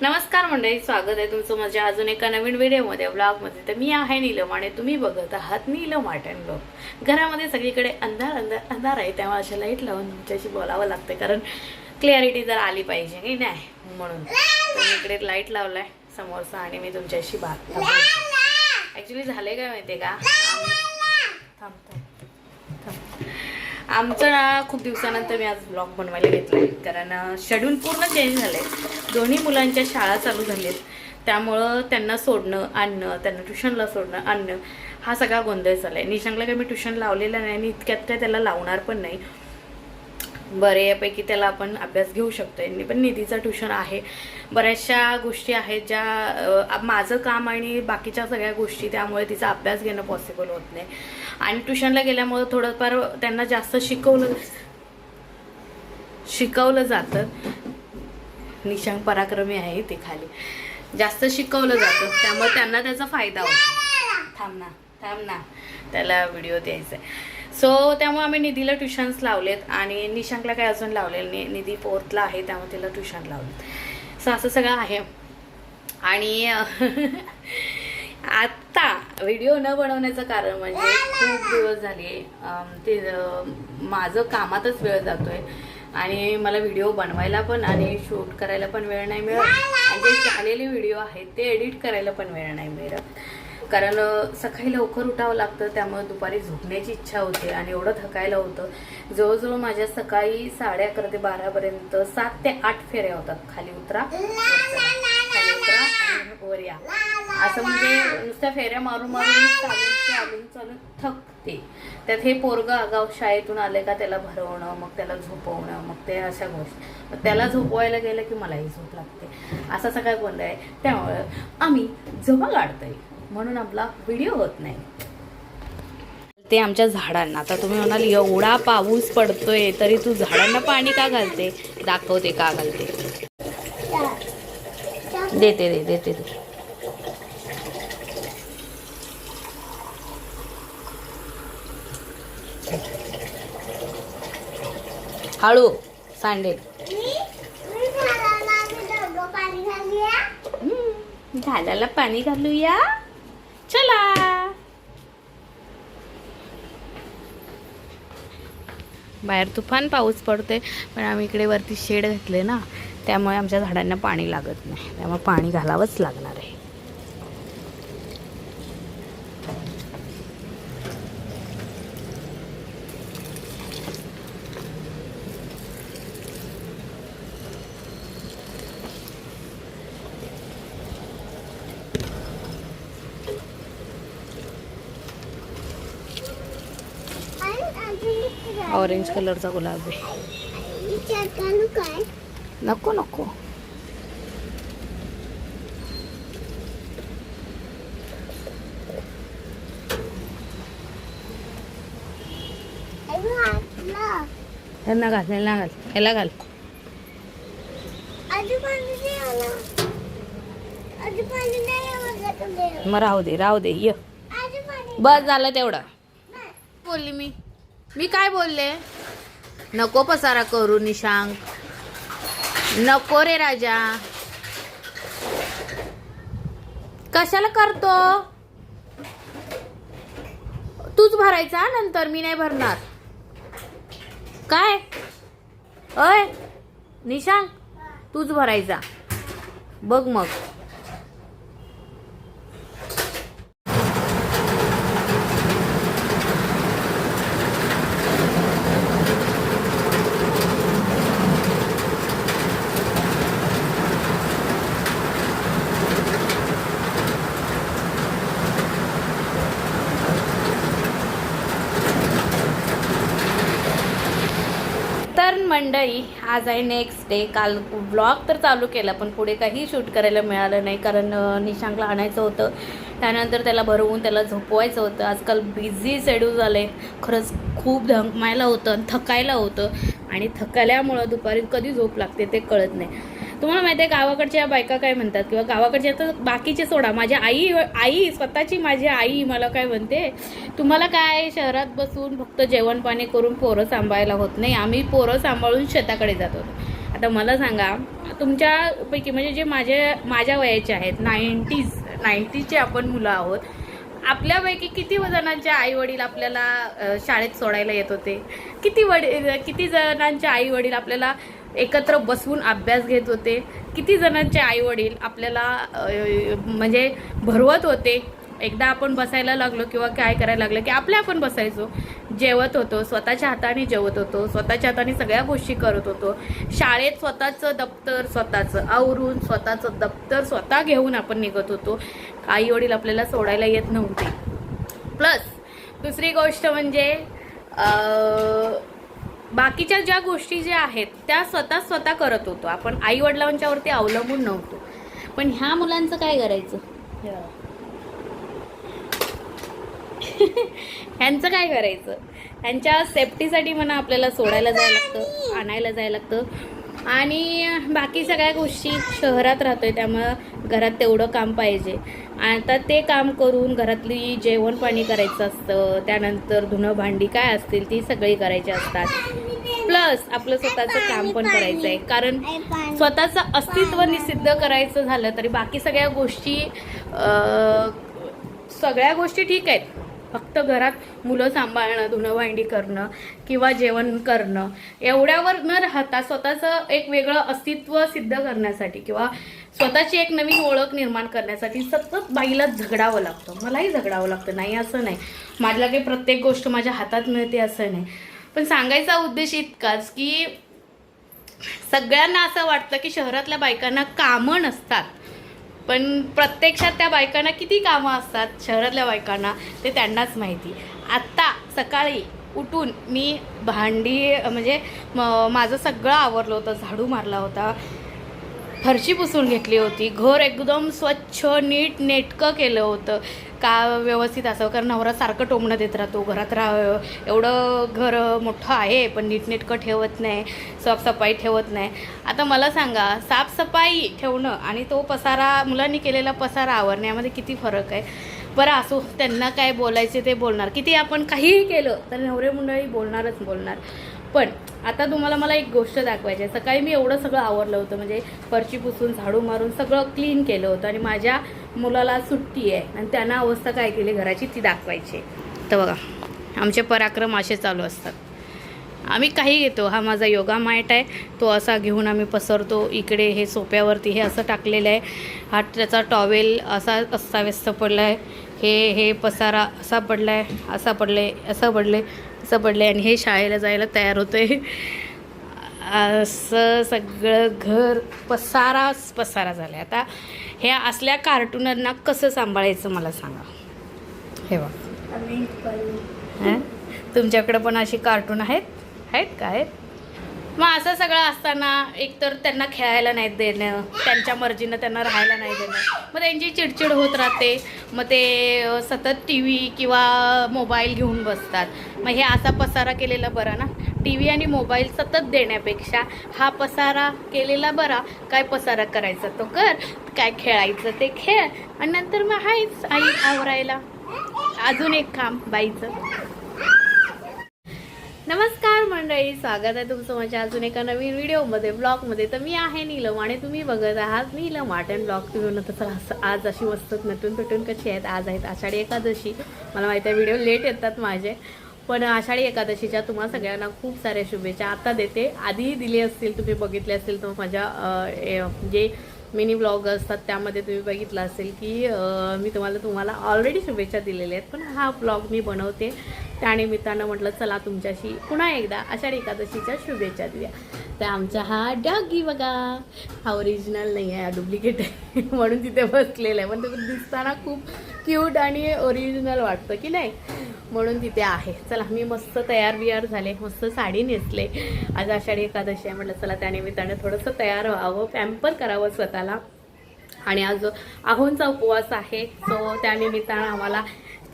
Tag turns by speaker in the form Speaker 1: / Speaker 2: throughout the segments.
Speaker 1: नमस्कार मंडळी स्वागत आहे तुमचं माझ्या अजून एका नवीन व्हिडिओमध्ये ब्लॉगमध्ये तर मी आहे नीलम आणि तुम्ही बघत आहात नीलम आटन ब्लॉग घरामध्ये सगळीकडे अंधार अंधार अंधार आहे त्यामुळे अशा लाइट लावून तुमच्याशी बोलावं लागतं कारण क्लिअरिटी जर आली पाहिजे की नाही म्हणून. तुम्ही इकडे लाइट लावलाय समोरचा आणि मी तुमच्याशी बात ॲक्च्युली झाले काय माहिती आहे का? आम्ही- थांब आमचं ना खूप दिवसानंतर मी आज ब्लॉग बनवायला घेतलाय कारण शेड्यूल पूर्ण चेंज झालंय. दोन्ही मुलांच्या शाळा चालू झालेत. त्यामुळं त्यांना सोडणं आणणं त्यांना ट्युशनला सोडणं आणणं हा सगळा गोंधळ झालाय निशांकला काही मी ट्युशन लावलेलं नाही आणि इतक्यात काय त्याला लावणार पण नाही. बऱ्यापैकी त्याला आपण अभ्यास घेऊ शकतो आहे पण निधीचं ट्युशन आहे. बऱ्याचशा गोष्टी आहेत ज्या माझं काम आणि बाकीच्या सगळ्या गोष्टी त्यामुळे तिचा अभ्यास घेणं पॉसिबल होत नाही. आणि ट्युशनला गेल्यामुळं थोडंफार त्यांना जास्त शिकवलं शिकवलं जातं. निशांक पराक्रमी आहे ते खाली. जास्त शिकवलं जातं त्यामुळे त्यांना त्याचा फायदा होतो. थांब ना थांब ना. त्याला व्हिडिओ द्यायचा आहे. सो त्यामुळे आम्ही निधीला ट्युशन्स लावलेत आणि निशांकला काही अजून लावलेलं नाही. निधी फोर्थला आहे त्यामुळे तिला ट्युशन लावलेत सो असं सगळं आहे. आणि आत्ता व्हिडिओ न बनवण्याचं कारण म्हणजे खूप दिवस झाले ते माझं कामातच वेळ जातोय. आणि मला व्हिडिओ बनवायला पण आणि शूट करायला पण वेळ नाही मिळत. आणि जे झालेले व्हिडिओ आहेत ते एडिट करायला पण वेळ नाही मिळत. कारण सकाळी लवकर उठावं लागतं त्यामुळे दुपारी झोपण्याची इच्छा होते आणि एवढं थकायला होतं. जवळजवळ माझ्या सकाळी साडे अकरा ते बारापर्यंत सात ते आठ फेऱ्या होतात खाली उतरा खाली उतरा. आणि वर या असं म्हणजे नुसत्या फेऱ्या मारून मारून चालून चालून चालून थकते. त्यात हे पोरग आगाव शाळेतून आले का त्याला भरवणं मग त्याला झोपवणं मग ते अशा गोष्टी. मग त्याला झोपवायला गेलं की मलाही झोप लागते. असा सगळा गोंधळ आहे. त्यामुळं आम्ही जमा काढतोय म्हणून आपला व्हिडिओ होत नाही. ते आमच्या झाडांना. आता तुम्ही म्हणाल एवढा पाऊस पडतोय तरी तू झाडांना पाणी का घालते? दाखवते का घालते? देते दे देते दे हळू सांडेल झाडाला पाणी घालूया. चला. बाहेर तुफान पाऊस पडतोय पण आम्ही इकडे वरती शेड घातले ना. त्यामुळे आमच्या झाडांना पाणी लागत नाही. त्यामुळे पाणी घालावंच लागणार आहे. ऑरेंज कलरचा गुलाब आहे.
Speaker 2: काय
Speaker 1: नको नको ह्यांना घाल ह्याला घाल ह्याला घाल मग राहू दे राहू दे ये. बस झालं तेवढं. बोलली मी. मी काय बोलले? नको पसारा करू निशांक. नको रे राजा. कशाला करतो? तूच भरायचा नंतर मी नाही भरणार. काय? अय निशांक तूच भरायचा. बघ मग तर मंडळी आज आहे नेक्स्ट डे काल ब्लॉग तर चालू केला पण पुढे काही शूट करायला मिळालं नाही कारण निशांकला आणायचं होतं. त्यानंतर त्याला भरवून त्याला झोपवायचं होतं. आजकाल बिझी शेड्यूल झालं. आहे खरंच खूप धमायला होतं आणि थकायला होतं. आणि थकल्यामुळं दुपारी कधी झोप लागते ते कळत नाही. तुम्हाला माहिती आहे गावाकडच्या बायका काय म्हणतात? किंवा गावाकडच्या तर बाकीचे सोडा. माझ्या आई आई स्वतःची माझी आई मला काय म्हणते तुम्हाला काय शहरात बसून फक्त जेवण पाणी करून पोरं सांभाळायला होत नाही? आम्ही पोरं सांभाळून शेताकडे जात. होतो आता मला सांगा तुमच्यापैकी म्हणजे जे माझे माझ्या वयाचे आहेत नाईन्टीज नाईन्टीजचे आपण मुलं आहोत आपल्यापैकी किती जणांचे आई वडील आपल्याला शाळेत सोडायला येत होते? किती वडील किती जणांचे आई वडील आपल्याला एकत्र बसवून अभ्यास घेत होते. किती जणांचे आईवडील आपल्याला म्हणजे भरवत होते. एकदा आपण बसायला लागलो किंवा काय करायला लागलं की आपल्या आपण बसायचो. जेवत होतो स्वतःच्या हाताने जेवत होतो स्वतःच्या हाताने सगळ्या गोष्टी करत होतो. शाळेत स्वतःचं दप्तर स्वतःचं आवरून स्वतःचं दप्तर स्वतः घेऊन आपण निघत होतो. आई वडील आपल्याला सोडायला येत नव्हते. प्लस दुसरी गोष्ट म्हणजे बाकीच्या ज्या गोष्टी ज्या आहेत त्या स्वतः स्वतः करत होतो. आपण आई वडिलांच्यावरती अवलंबून नव्हतो. पण ह्या मुलांचं काय करायचं? ह्यांचं काय करायचं? ह्यांच्या सेफ्टीसाठी म्हणा आपल्याला सोडायला जायला लागतं आणायला जायला लागतं. आणि बाकी सगळ्या गोष्टी शहरात राहतो आहे त्यामुळं घरात तेवढं काम पाहिजे. आता ते काम करून घरातली जेवण पाणी करायचं असतं त्यानंतर धुणं भांडी काय असतील ती सगळी करायची असतात. प्लस आपलं स्वतःचं काम पण करायचं आहे कारण स्वतःचं अस्तित्व निसिद्ध करायचं झालं तरी बाकी सगळ्या गोष्टी सगळ्या गोष्टी ठीक आहेत. फक्त घरात मुलं सांभाळणं धुणं भांडी करणं किंवा जेवण करणं एवढ्यावर न राहता स्वतःचं एक वेगळं अस्तित्व सिद्ध करण्यासाठी किंवा स्वतःची एक नवीन ओळख निर्माण करण्यासाठी सतत बाईला झगडावं लागतं. मलाही झगडावं लागतं. नाही असं नाही. माझ्या काही प्रत्येक गोष्ट माझ्या हातात मिळते असं नाही. पण सांगायचा उद्देश इतकाच की सगळ्यांना असं वाटतं की शहरातल्या बायकांना कामं नसतात. पण प्रत्यक्षात त्या बायकांना किती कामं असतात? शहरातल्या बायकांना ते त्यांनाच माहिती. आत्ता सकाळी उठून मी भांडी म्हणजे म- माझं सगळं आवरलं होतं झाडू मारला होता. फरशी पुसून घेतली होती. घर एकदम स्वच्छ नीट नेटकं केलं होतं. का व्यवस्थित असावं? कारण नवरा सारखं टोमणं देत राहतो. घरात राह एवढं घर मोठं आहे पण नीटनेटकं ठेवत नाही साफसफाई ठेवत नाही. आता मला सांगा साफसफाई ठेवणं आणि तो पसारा मुलांनी केलेला पसारा आवरण्यामध्ये किती फरक आहे? बरं असो त्यांना काय बोलायचे ते बोलणार. किती आपण काहीही केलं तर नवरे मंडळी बोलणारच बोलणार. पण आता तुम्हाला मला एक गोष्ट दाखवायची आहे. सकाळी मी एवढं सगळं आवरलं होतं म्हणजे फरशी पुसून झाडू मारून सगळं क्लीन केलं होतं आणि माझ्या मुलाला सुट्टी आहे आणि त्यांना अवस्था काय केली घराची ती दाखवायची तर बघा आमचे पराक्रम असे चालू असतात. आम्ही काही घेतो हा माझा योगा मॅट आहे. तो असा घेऊन आम्ही पसरतो इकडे हे सोप्यावरती हे असं टाकलेलं आहे. हा त्याचा टॉवेल असा अस्ताव्यस्त पडला आहे हे हे पसारा असा पडला आहे असा पडले आहे असं पडलं आहे असं पडलं आहे आणि हे शाळेला जायला तयार होतं आहे असं सगळं घर पसाराच पसारा झाला आहे आता हे असल्या कार्टूनांना कसं सांभाळायचं मला सांगा. हे बघ. हं? तुमच्याकडे पण अशी कार्टून आहेत? आहेत का? आहेत? मग असं सगळं असताना एकतर त्यांना खेळायला नाही देणं त्यांच्या मर्जीनं त्यांना राहायला नाही देणं. मग त्यांची चिडचिड होत राहते. मग ते सतत टी व्ही किंवा मोबाईल घेऊन बसतात. मग हे असा पसारा केलेला बरा ना? टी व्ही आणि मोबाईल सतत देण्यापेक्षा हा पसारा केलेला बरा. काय पसारा करायचा तो कर. काय खेळायचं ते खेळ. आणि नंतर मग हायच आई आवरायला. अजून एक काम बाईचं. नमस्कार. मंडळी स्वागत आहे तुमचं माझ्या अजून एका नवीन व्हिडिओमध्ये ब्लॉगमध्ये. तर मी आहे नीलम आणि तुम्ही बघत आहात नीलम आर्ट अँड ब्लॉग तुम्ही म्हणत असाल आज अशी मस्त नटून पेटून कशी आहेत? आज आहेत आषाढी एकादशी. मला माहिती आहे व्हिडिओ लेट येतात माझे. पण आषाढी एकादशीच्या तुम्हाला सगळ्यांना खूप साऱ्या शुभेच्छा. आता देते. आधीही दिली असतील तुम्ही बघितले असतील तर माझ्या ए- जे मिनी ब्लॉग असतात त्यामध्ये तुम्ही बघितलं असेल की मी तुम्हाला तुम्हाला ऑलरेडी शुभेच्छा दिलेल्या आहेत पण हा ब्लॉग मी बनवते. त्यानिमित्तानं म्हटलं चला तुमच्याशी पुन्हा एकदा आषाढी एकादशीच्या शुभेच्छा देऊया. तर आमचा हा डॉगी बघा. हा ओरिजिनल नाही आहे हा डुप्लिकेट आहे. म्हणून तिथे बसलेला आहे. पण तो दिसताना खूप क्यूट आणि ओरिजिनल वाटतं की नाही? म्हणून तिथे आहे. चला मी मस्त तयार बियार झाले. मस्त साडी नेसले. आज आषाढी एकादशी आहे म्हटलं चला त्यानिमित्तानं थोडंसं तयार व्हावं पॅम्पर करावं स्वतःला. आणि आज आहोंचा उपवास आहे. सो त्यानिमित्तानं आम्हाला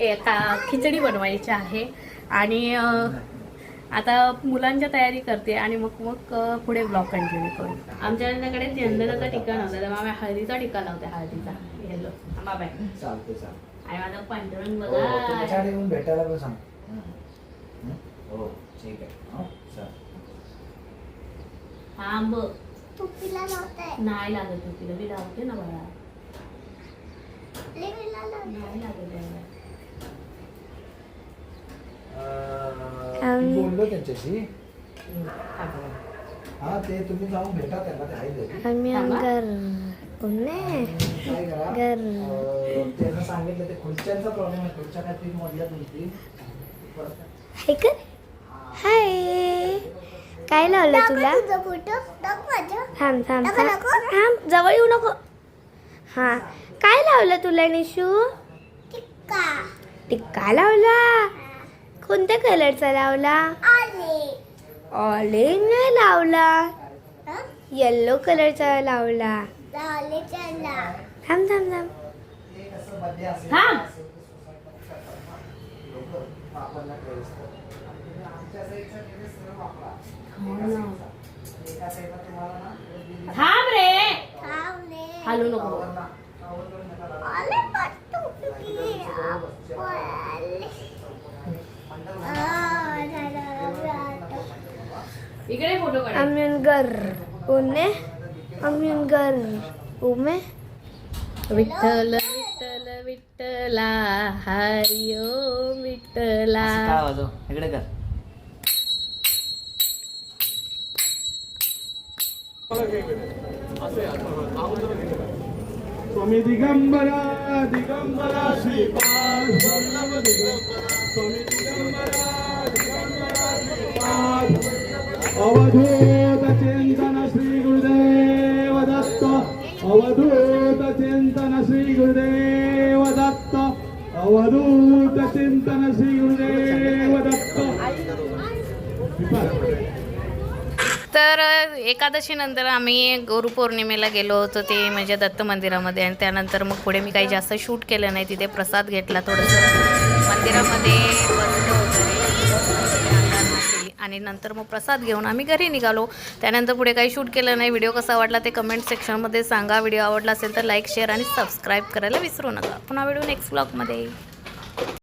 Speaker 1: एका खिचडी बनवायची आहे. आणि आता मुलांच्या तयारी करते आणि मग मग पुढे ब्लॉग कंटिन्यू करू. आमच्याकडे चंदनाचा टिका नव्हता तर आम्ही हळदीचा टिका लावते हळदीचा. येलो
Speaker 2: चालते
Speaker 1: आणि माझा पांढरण
Speaker 2: हो तू
Speaker 1: बघा
Speaker 2: भेटायला पण सांग. हं. ठीक आहे. हो, चल.
Speaker 1: थांब.
Speaker 3: टोपीला लावताय.
Speaker 1: नाही लागत टोपीला मी लावते ना बाळा. नाही लागत
Speaker 2: बोललो त्यांच्याशी. हा ते तुम्ही जाऊन भेटा त्यांना ते आहे घरी.
Speaker 3: आम्ही
Speaker 1: थांबा.
Speaker 3: अंगार पुणे.
Speaker 2: काय करा?
Speaker 3: घर.
Speaker 2: अं, त्यांना सांगितलं ते खुर्च्यांचा प्रॉब्लेम आहे. खुर्च्या काय तीन मधल्या परत.
Speaker 3: हाय कर हाय. काय लावलं तुला? थांब थांब थांब. थांब जवळ येऊ नको. हा. काय लावलं तुला निशू? टिक्का लावला? कोणत्या कलरचा लावला? ऑरेंज नाही लावला. येल्लो कलरचा लावला. थांब थांब थांब.
Speaker 1: थांब.
Speaker 2: पापांना टेरेस आणि आमच्या साईडचा टेरेस सरळ वापरा
Speaker 1: हो ना.
Speaker 2: एका साईडला तुम्हाला ना दिली-
Speaker 1: थांब रे हलू नको
Speaker 2: टॉवरला टॉवरवर नका लावू.
Speaker 3: अम्युनगर पुणे अम्युनगर उमे
Speaker 1: विठ्ठल विठ्ठल विठ्ठला हरी ओम विठ्ठला.
Speaker 2: काय वाजव. इकडे कर.
Speaker 4: स्वामी दिगंबरा दिगंबरा श्रीपाद वल्लभ दिगंबरा स्वामी दिगंबरा दिगंबरा. अवधूत चिंतन श्री गुरुदेव दत्त अवधूत चिंतन श्री गुरुदेव दत्त अवधूत चिंतन श्री गुरुदेव दत्त
Speaker 1: तर एकादशीनंतर आम्ही गुरुपौर्णिमेला गेलो होतो ते म्हणजे दत्त मंदिरामध्ये. आणि त्यानंतर मग पुढे मी काही जास्त शूट केलं नाही तिथे प्रसाद घेतला थोडंसं. मंदिरामध्ये बसलो वगैरे आणि नंतर मग प्रसाद घेऊन आम्ही घरी निघालो. त्यानंतर पुढे काही शूट केलं नाही. व्हिडिओ कसा वाटला ते कमेंट सेक्शनमध्ये सांगा. व्हिडिओ आवडला असेल तर लाईक शेअर आणि सबस्क्राईब करायला विसरू नका. पुन्हा व्हिडिओ नेक्स्ट ब्लॉगमध्ये